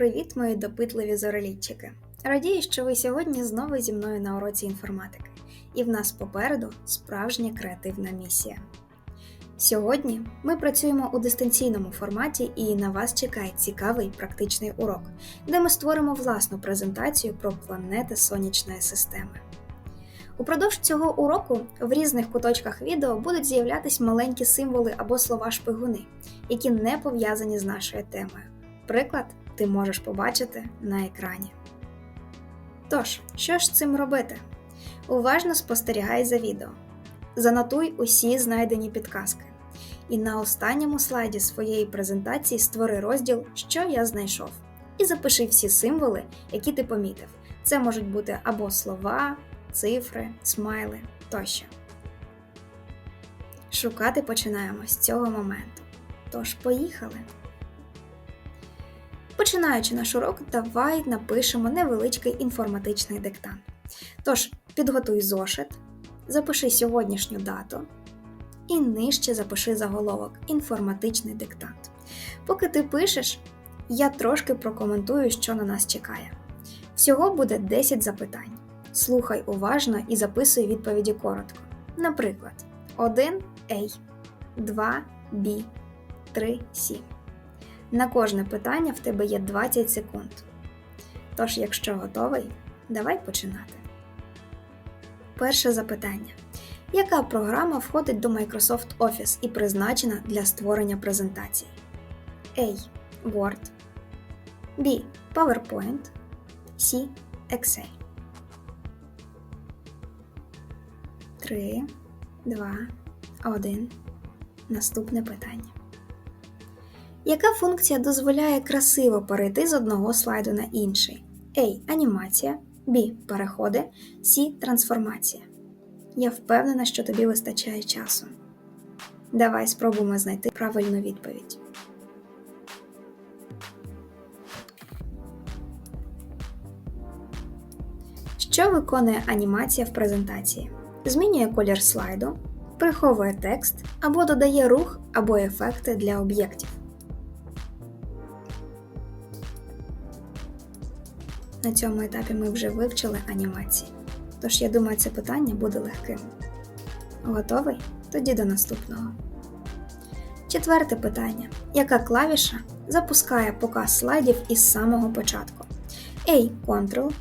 Привіт, мої допитливі зорелітчики! Радію, що ви сьогодні знову зі мною на уроці інформатики, і в нас попереду справжня креативна місія. Сьогодні ми працюємо у дистанційному форматі, і на вас чекає цікавий практичний урок, де ми створимо власну презентацію про планети сонячної системи. Упродовж цього уроку в різних куточках відео будуть з'являтись маленькі символи або слова шпигуни, які не пов'язані з нашою темою. Приклад ти можеш побачити на екрані. Тож, що ж цим робити? Уважно спостерігай за відео. Занотуй усі знайдені підказки. І на останньому слайді своєї презентації створи розділ Що я знайшов. І запиши всі символи, які ти помітив. Це можуть бути або слова, цифри, смайли тощо. Шукати починаємо з цього моменту. Тож, поїхали! Починаючи наш урок, давай напишемо невеличкий інформатичний диктант. Тож, підготуй зошит, запиши сьогоднішню дату і нижче запиши заголовок Інформатичний диктант. Поки ти пишеш, я трошки прокоментую, що на нас чекає. Всього буде 10 запитань. Слухай уважно і записуй відповіді коротко. Наприклад, 1 A, 2 B, 3 C. На кожне питання в тебе є 20 секунд. Тож, якщо готовий, давай починати. Перше запитання. Яка програма входить до Microsoft Office і призначена для створення презентацій? A. Word B. PowerPoint C. Excel 3, 2, 1. Наступне питання. Яка функція дозволяє красиво перейти з одного слайду на інший? A. Анімація, B. Переходи, C. Трансформація. Я впевнена, що тобі вистачає часу. Давай спробуємо знайти правильну відповідь. Що виконує анімація в презентації? Змінює колір слайду, приховує текст або додає рух або ефекти для об'єктів. На цьому етапі ми вже вивчили анімації, тож я думаю, це питання буде легким. Готовий? Тоді до наступного. Четверте питання. Яка клавіша запускає показ слайдів із самого початку? A. Ctrl,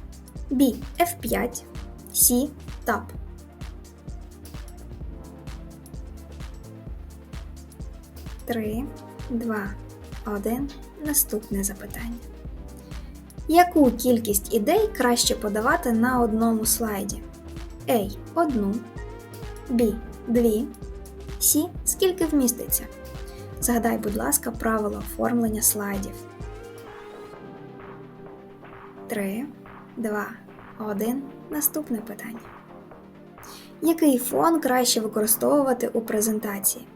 B. F5, C. Tab. Три, два, один. Наступне запитання. Яку кількість ідей краще подавати на одному слайді? A. Одну. B. Дві. C. Скільки вміститься? Згадай, будь ласка, правила оформлення слайдів. 3, 2, 1. Наступне питання. Який фон краще використовувати у презентації?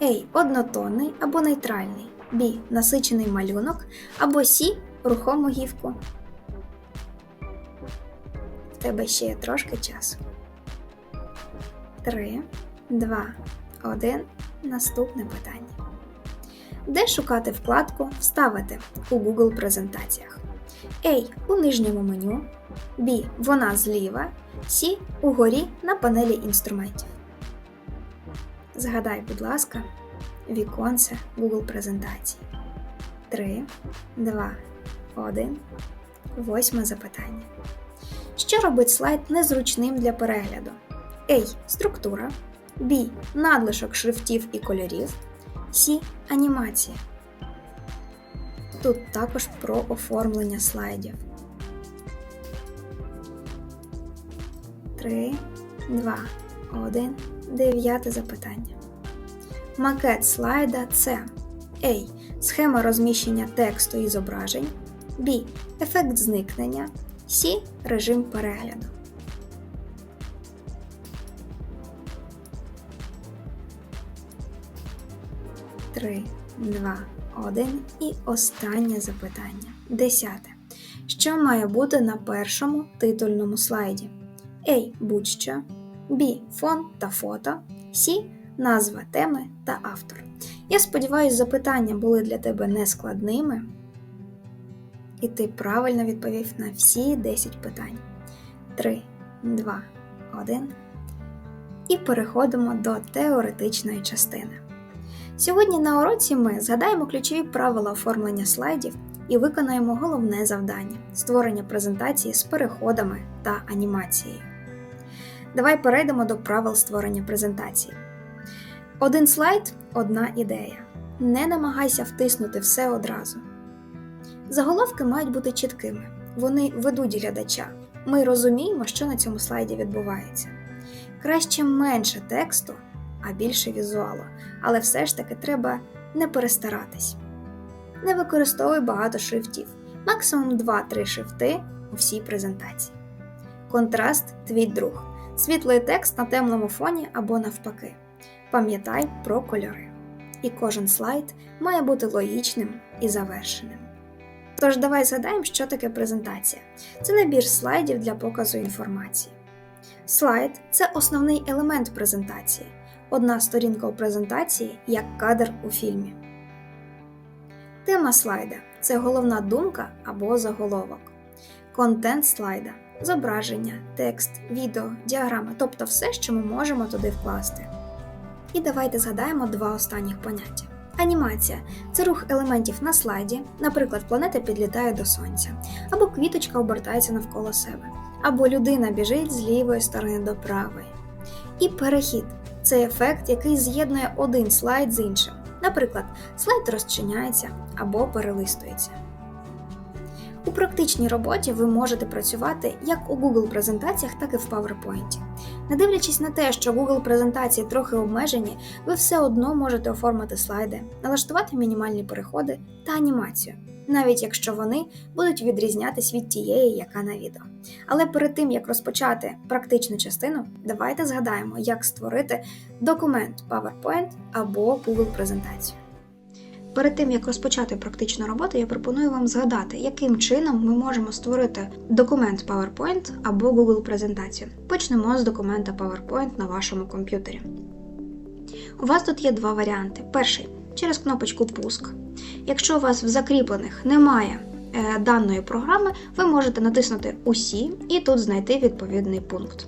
A. Однотонний або нейтральний. B. Насичений малюнок або C рухому гівку. В тебе ще є трошки часу. 3, 2, 1. Наступне питання. Де шукати вкладку Вставити у Google презентаціях? A. У нижньому меню. B. Вона зліва. C. Угорі на панелі інструментів. Згадай, будь ласка, віконце Google презентації. 3, 2, 1. Восьме запитання. Що робить слайд незручним для перегляду? A. Структура. B. Надлишок шрифтів і кольорів. C. Анімація. Тут також про оформлення слайдів. 3, 2, 1. Дев'яте запитання. Макет слайда це A. Схема розміщення тексту і зображень. B. Ефект зникнення. C. Режим перегляду. Три, два, один. І останнє запитання. Десяте. Що має бути на першому титульному слайді? A. Будь-що. B. Фон та фото. C. Назва теми та автор. Я сподіваюся, запитання були для тебе нескладними. І ти правильно відповів на всі 10 питань. 3, 2, 1. І переходимо до теоретичної частини. Сьогодні на уроці ми згадаємо ключові правила оформлення слайдів і виконаємо головне завдання створення презентації з переходами та анімацією. Давай перейдемо до правил створення презентації. Один слайд одна ідея. Не намагайся втиснути все одразу. Заголовки мають бути чіткими, вони ведуть глядача. Ми розуміємо, що на цьому слайді відбувається. Краще менше тексту, а більше візуалу, але все ж таки треба не перестаратись. Не використовуй багато шрифтів, максимум 2-3 шрифти у всій презентації. Контраст твій друг. Світлий текст на темному фоні або навпаки. Пам'ятай про кольори. І кожен слайд має бути логічним і завершеним. Тож давай згадаємо, що таке презентація. Це набір слайдів для показу інформації. Слайд це основний елемент презентації. Одна сторінка у презентації як кадр у фільмі. Тема слайда це головна думка або заголовок. Контент слайда зображення, текст, відео, діаграми, тобто все, що ми можемо туди вкласти. І давайте згадаємо два останніх поняття. Анімація це рух елементів на слайді, наприклад, планета підлітає до сонця, або квіточка обертається навколо себе, або людина біжить з лівої сторони до правої. І перехід це ефект, який з'єднує один слайд з іншим. Наприклад, слайд розчиняється або перелистується. У практичній роботі ви можете працювати як у Google презентаціях, так і в PowerPoint. Не дивлячись на те, що Google презентації трохи обмежені, ви все одно можете оформити слайди, налаштувати мінімальні переходи та анімацію, навіть якщо вони будуть відрізнятись від тієї, яка на відео. Але перед тим як розпочати практичну частину, давайте згадаємо, як створити документ PowerPoint або Google презентацію. Перед тим як розпочати практичну роботу, я пропоную вам згадати, яким чином ми можемо створити документ PowerPoint або Google презентацію. Почнемо з документа PowerPoint на вашому комп'ютері. У вас тут є два варіанти. Перший через кнопочку Пуск. Якщо у вас в закріплених немає е, даної програми, ви можете натиснути Усі і тут знайти відповідний пункт.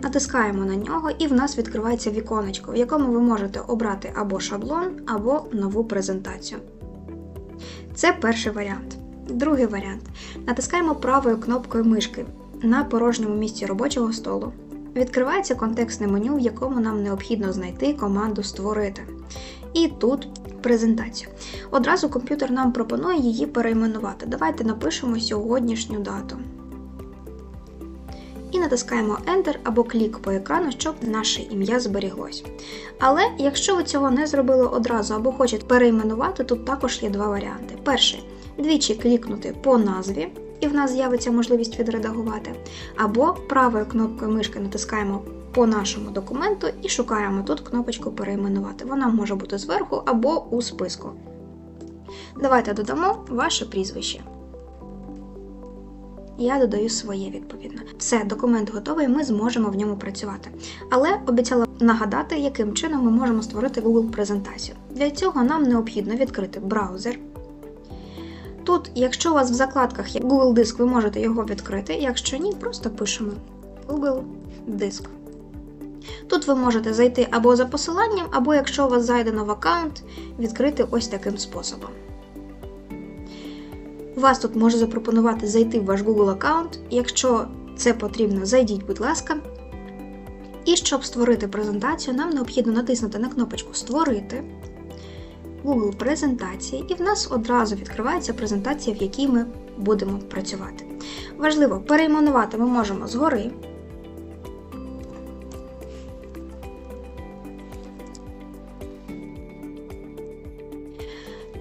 Натискаємо на нього, і в нас відкривається віконечко, в якому ви можете обрати або шаблон, або нову презентацію. Це перший варіант. Другий варіант. Натискаємо правою кнопкою мишки на порожньому місці робочого столу. Відкривається контекстне меню, в якому нам необхідно знайти команду Створити. І тут презентацію. Одразу комп'ютер нам пропонує її перейменувати. Давайте напишемо сьогоднішню дату і натискаємо Enter або клік по екрану, щоб наше ім'я зберіглось. Але якщо ви цього не зробили одразу або хочете перейменувати, тут також є два варіанти. Перший двічі клікнути по назві, і в нас з'явиться можливість відредагувати. Або правою кнопкою мишки натискаємо по нашому документу і шукаємо тут кнопочку Перейменувати. Вона може бути зверху або у списку. Давайте додамо ваше прізвище. Я додаю своє відповідно. Все, документ готовий, ми зможемо в ньому працювати. Але обіцяла нагадати, яким чином ми можемо створити Google презентацію. Для цього нам необхідно відкрити браузер. Тут, якщо у вас в закладках є Google Диск, ви можете його відкрити. Якщо ні, просто пишемо Google Диск. Тут ви можете зайти або за посиланням, або якщо у вас зайдено в аккаунт, відкрити ось таким способом. Вас тут може запропонувати зайти в ваш Google аккаунт. Якщо це потрібно, зайдіть, будь ласка. І щоб створити презентацію, нам необхідно натиснути на кнопочку Створити Google презентації, і в нас одразу відкривається презентація, в якій ми будемо працювати. Важливо, перейменувати ми можемо згори.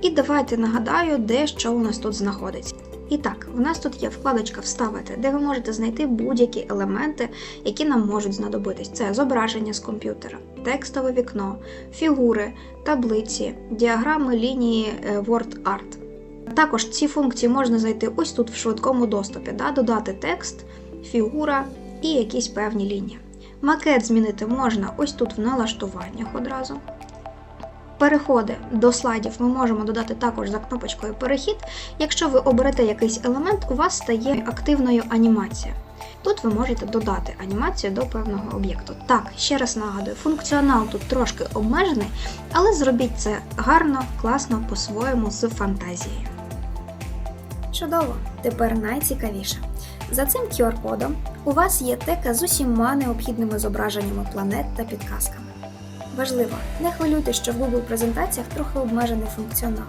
І давайте нагадаю, де що у нас тут знаходиться. І так, в нас тут є вкладочка Вставити, де ви можете знайти будь-які елементи, які нам можуть знадобитись. Це зображення з комп'ютера, текстове вікно, фігури, таблиці, діаграми лінії е, WordArt. Також ці функції можна знайти ось тут в швидкому доступі, да? додати текст, фігура і якісь певні лінії. Макет змінити можна ось тут в налаштуваннях одразу. Переходи до слайдів ми можемо додати також за кнопочкою Перехід. Якщо ви оберете якийсь елемент, у вас стає активною анімація. Тут ви можете додати анімацію до певного об'єкту. Так, ще раз нагадую, функціонал тут трошки обмежений, але зробіть це гарно, класно, по-своєму з фантазією. Чудово! Тепер найцікавіше. За цим QR-кодом у вас є тека з усіма необхідними зображеннями планет та підказками. Важливо, не хвилюйте, що в Google презентаціях трохи обмежений функціонал.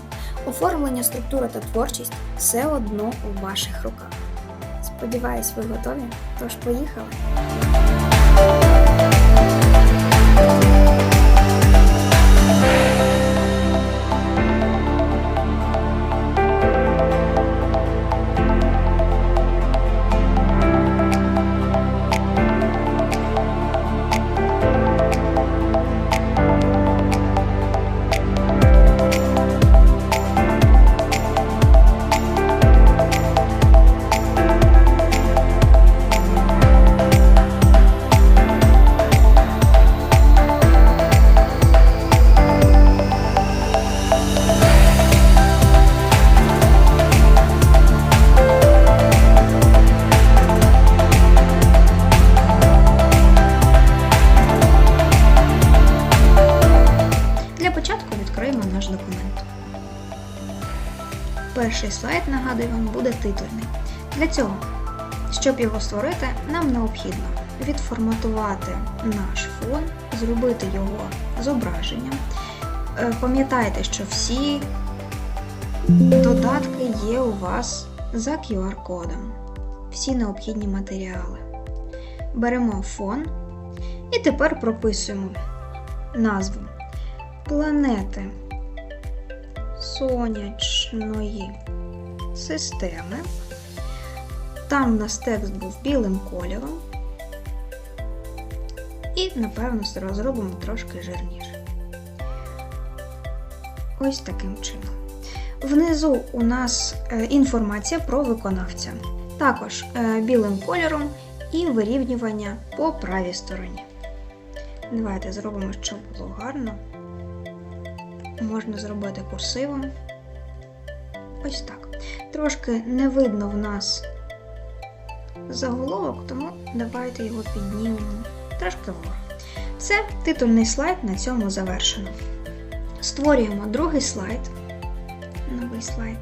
Оформлення, структура та творчість все одно у ваших руках. Сподіваюсь, ви готові? Тож поїхали! Перший слайд, нагадую вам, буде титульний. Для цього, щоб його створити, нам необхідно відформатувати наш фон, зробити його зображенням. Е, Пам'ятайте, що всі додатки є у вас за QR-кодом, всі необхідні матеріали. Беремо фон і тепер прописуємо назву планети сонячної системи. Там у нас текст був білим кольором. І, напевно, зробимо трошки жирніше. Ось таким чином. Внизу у нас е, інформація про виконавця. Також е, білим кольором і вирівнювання по правій стороні. Давайте зробимо, щоб було гарно. Можна зробити курсивом. Ось так. Трошки не видно в нас заголовок, тому давайте його піднімемо трошки вгору. Все, титульний слайд на цьому завершено. Створюємо другий слайд. Новий слайд.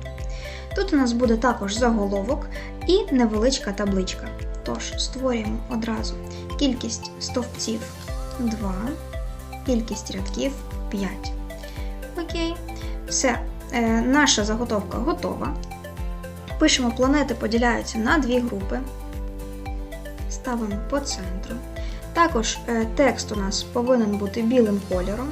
Тут у нас буде також заголовок і невеличка табличка. Тож, створюємо одразу кількість стовпців 2, кількість рядків 5. Окей. Все, е, наша заготовка готова. Пишемо, планети поділяються на дві групи. Ставимо по центру. Також е, текст у нас повинен бути білим кольором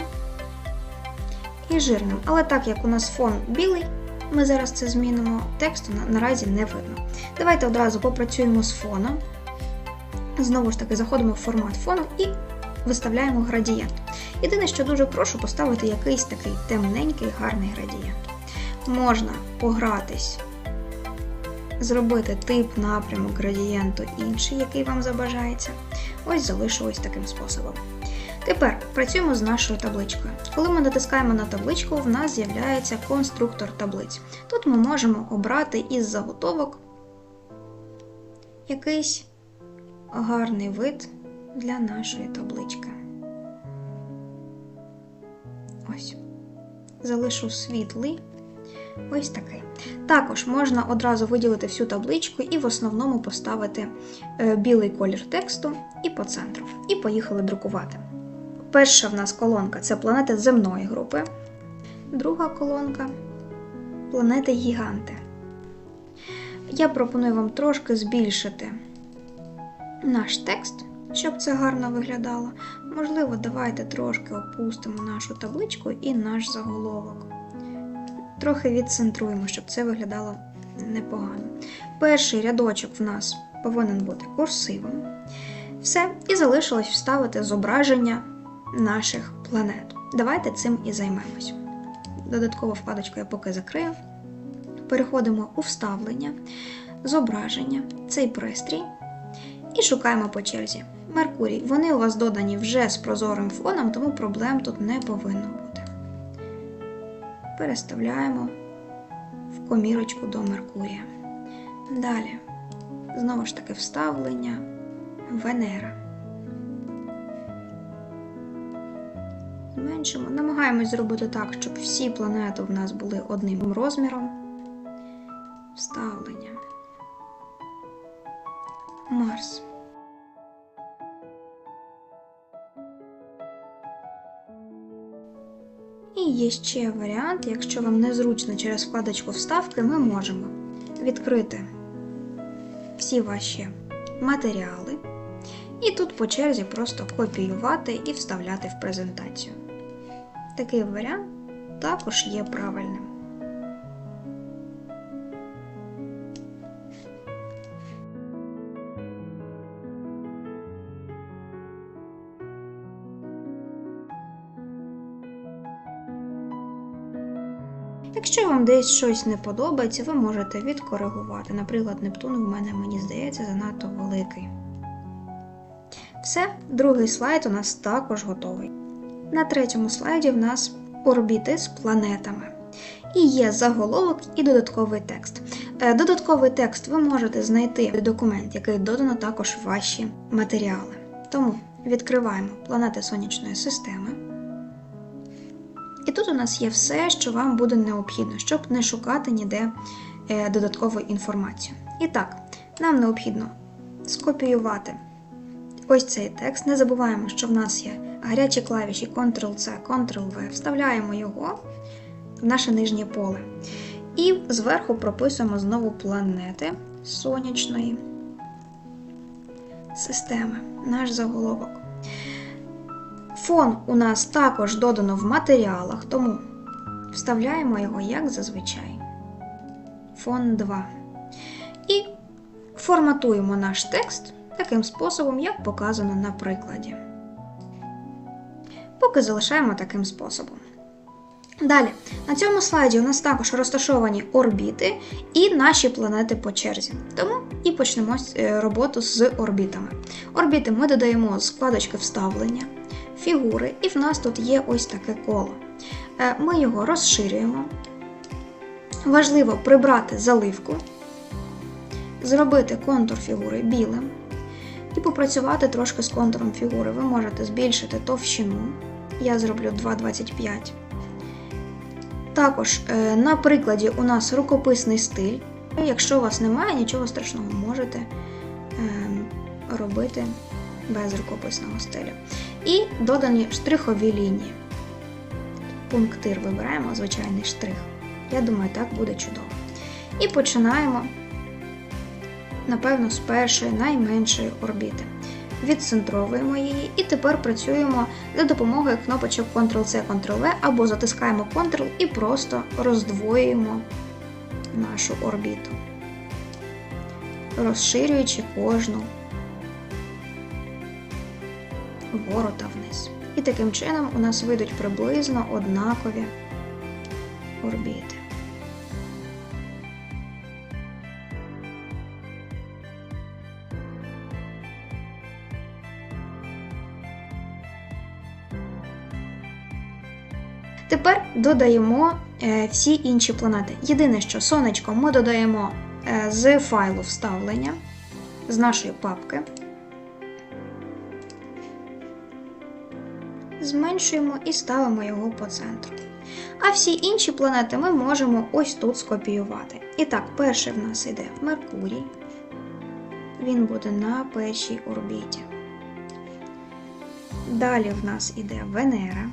і жирним. Але так як у нас фон білий, ми зараз це змінимо, тексту на- наразі не видно. Давайте одразу попрацюємо з фоном. Знову ж таки, заходимо в формат фону і виставляємо градієнт. Єдине, що дуже прошу поставити якийсь такий темненький гарний градієнт. Можна погратись, зробити тип напрямок градієнту інший, який вам забажається. Ось залишу ось таким способом. Тепер працюємо з нашою табличкою. Коли ми натискаємо на табличку, в нас з'являється конструктор таблиць. Тут ми можемо обрати із заготовок якийсь гарний вид для нашої таблички. Ось. Залишу світлий. Ось такий. Також можна одразу виділити всю табличку і в основному поставити е, білий колір тексту і по центру. І поїхали друкувати. Перша в нас колонка це планети земної групи. Друга колонка планети гіганти. Я пропоную вам трошки збільшити наш текст, щоб це гарно виглядало. Можливо, давайте трошки опустимо нашу табличку і наш заголовок. Трохи відцентруємо, щоб це виглядало непогано. Перший рядочок в нас повинен бути курсивом. Все, і залишилось вставити зображення наших планет. Давайте цим і займемось. Додаткову вкладочку я поки закрию. Переходимо у вставлення, зображення, цей пристрій. І шукаємо по черзі. Меркурій. Вони у вас додані вже з прозорим фоном, тому проблем тут не повинно бути. переставляємо в комірочку до Меркурія. Далі, знову ж таки, вставлення Венера. Зменшимо. Намагаємось зробити так, щоб всі планети в нас були одним розміром. Вставлення. Марс. І є ще варіант, якщо вам незручно через вкладочку вставки, ми можемо відкрити всі ваші матеріали. І тут по черзі просто копіювати і вставляти в презентацію. Такий варіант також є правильним. Якщо вам десь щось не подобається, ви можете відкоригувати. Наприклад, Нептун в мене, мені здається, занадто великий. Все, другий слайд у нас також готовий. На третьому слайді в нас орбіти з планетами. І є заголовок і додатковий текст. Е, Додатковий текст ви можете знайти документ, який додано також в ваші матеріали. Тому відкриваємо планети Сонячної системи. І тут у нас є все, що вам буде необхідно, щоб не шукати ніде е, додаткову інформацію. І так, нам необхідно скопіювати ось цей текст. Не забуваємо, що в нас є гарячі клавіші Ctrl-C, Ctrl-V. Вставляємо його в наше нижнє поле. І зверху прописуємо знову планети сонячної системи, наш заголовок. Фон у нас також додано в матеріалах, тому вставляємо його як зазвичай. Фон 2. І форматуємо наш текст таким способом, як показано на прикладі. Поки залишаємо таким способом. Далі, на цьому слайді у нас також розташовані орбіти і наші планети по черзі. Тому і почнемо е, роботу з орбітами. Орбіти ми додаємо з вкладочки вставлення, фігури, і в нас тут є ось таке коло. Е, ми його розширюємо. Важливо прибрати заливку, зробити контур фігури білим і попрацювати трошки з контуром фігури. Ви можете збільшити товщину. Я зроблю 2,25. Також е, на прикладі у нас рукописний стиль. Якщо у вас немає, нічого страшного, можете ем, робити без рукописного стилю. І додані штрихові лінії. Пунктир вибираємо звичайний штрих. Я думаю, так буде чудово. І починаємо, напевно, з першої найменшої орбіти. Відцентровуємо її і тепер працюємо за допомогою кнопочок Ctrl-C, Ctrl-V або затискаємо Ctrl і просто роздвоюємо нашу орбіту, розширюючи кожну вгору та вниз. І таким чином у нас вийдуть приблизно однакові орбіти. Тепер додаємо е, всі інші планети. Єдине, що сонечко ми додаємо е, з файлу вставлення з нашої папки. Зменшуємо і ставимо його по центру. А всі інші планети ми можемо ось тут скопіювати. І так, перший в нас йде Меркурій. Він буде на першій орбіті. Далі в нас іде Венера.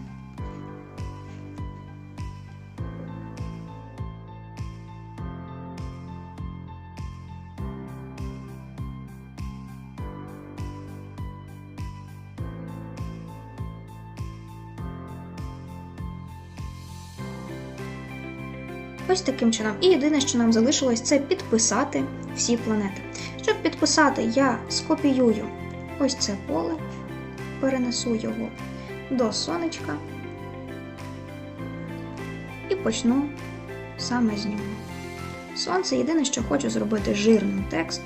Ось таким чином. І єдине, що нам залишилось, це підписати всі планети. Щоб підписати, я скопіюю ось це поле, перенесу його до сонечка і почну саме з нього. Сонце єдине, що хочу зробити жирним текст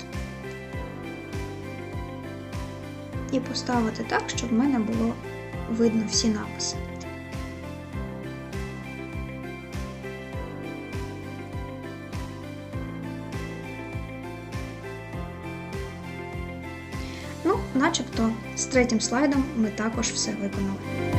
і поставити так, щоб в мене було видно всі написи. Начебто, з третім слайдом ми також все виконали.